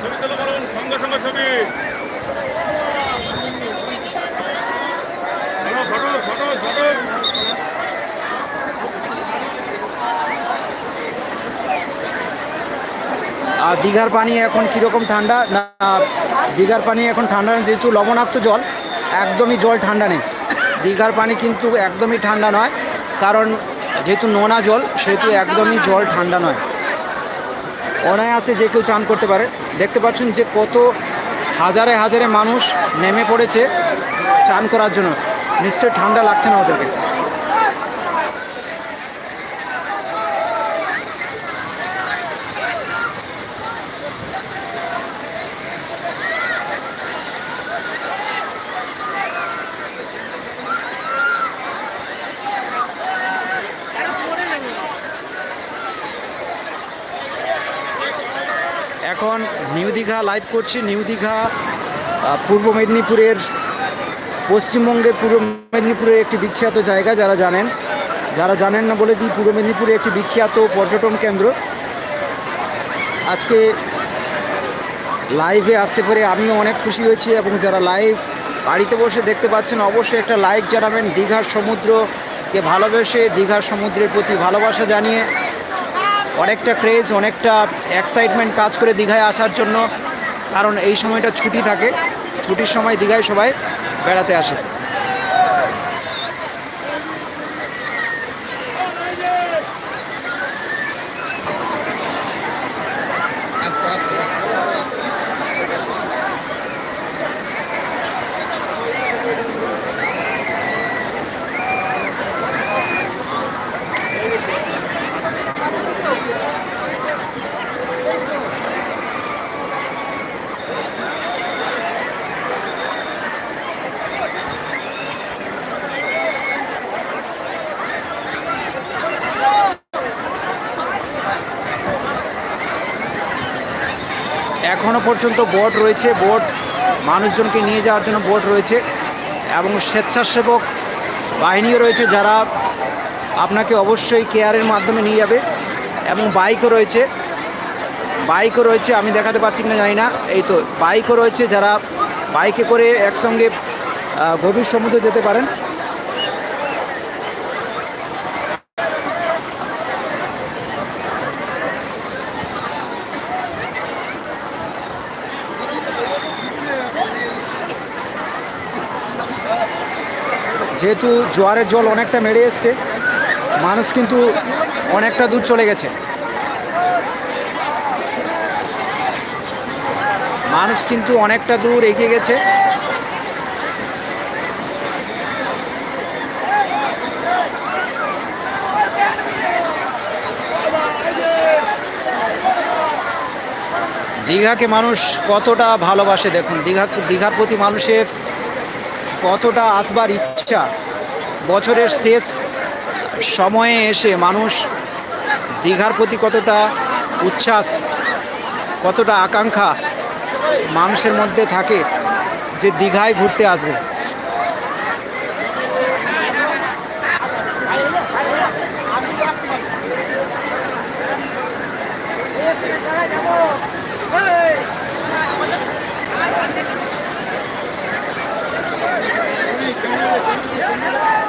ছবি তুলে বলুন, সঙ্গে সঙ্গে ছবি। আর দীঘার পানি এখন কীরকম ঠান্ডা? না, দীঘার পানি এখন ঠান্ডা নেই, যেহেতু লবণাক্ত জল, একদমই জল ঠান্ডা নেই। দীঘার পানি কিন্তু একদমই ঠান্ডা নয়, কারণ যেহেতু নোনা জল, সেহেতু একদমই জল ঠান্ডা নয়। অনায়াসে যে কেউ চান করতে পারে। দেখতে পাচ্ছেন যে কত হাজারে হাজারে মানুষ নেমে পড়েছে চান করার জন্য। নিশ্চয়ই ঠান্ডা লাগছে না ওদেরকে। এখন নিউ দীঘা লাইভ করছি। নিউ দীঘা পূর্ব মেদিনীপুরের পশ্চিমবঙ্গের পূর্ব মেদিনীপুরের একটি বিখ্যাত জায়গা যারা জানেন যারা জানেন না বলে দিই, পূর্ব মেদিনীপুরে একটি বিখ্যাত পর্যটন কেন্দ্র। আজকে লাইভে আসতে পেরে আমিও অনেক খুশি হয়েছি এবং যারা লাইভ বাড়িতে বসে দেখতে পাচ্ছেন, অবশ্যই একটা লাইক জানাবেন। দীঘার সমুদ্রকে ভালোবেসে দীঘার সমুদ্রের প্রতি ভালোবাসা জানিয়ে অনেকটা ক্রেজ অনেকটা এক্সাইটমেন্ট কাজ করে দীঘায় আসার জন্য। কারণ এই সময়টা ছুটি থাকে। ছুটির সময় দীঘায় সবাই বেড়াতে আসে। এখনও পর্যন্ত বোট রয়েছে বোট মানুষজনকে নিয়ে যাওয়ার জন্য বোট রয়েছে এবং স্বেচ্ছাসেবক বাহিনীও রয়েছে যারা আপনাকে অবশ্যই কেয়ারের মাধ্যমে নিয়ে যাবে এবং বাইকও রয়েছে বাইকও রয়েছে, আমি দেখাতে পারছি কিনা জানি না, এই তো বাইকও রয়েছে যারা বাইকে করে একসঙ্গে গভীর সমুদ্রে যেতে পারেন। যেহেতু জোয়ারের জল অনেকটা মেরে এসছে, মানুষ কিন্তু অনেকটা দূর চলে গেছে। মানুষ কিন্তু অনেকটা দূর এগিয়ে গেছে। দীঘাকে মানুষ কতটা ভালোবাসে দেখুন, দীঘা দীঘার প্রতি মানুষের কতটা আসবার ইচ্ছা? বছরের শেষ সময়ে এসে মানুষ দীঘার প্রতি কতটা উচ্ছ্বাস, কতটা আকাঙ্ক্ষা মানুষের মধ্যে থাকে যে দীঘায় ঘুরতে আসবে? Yeah.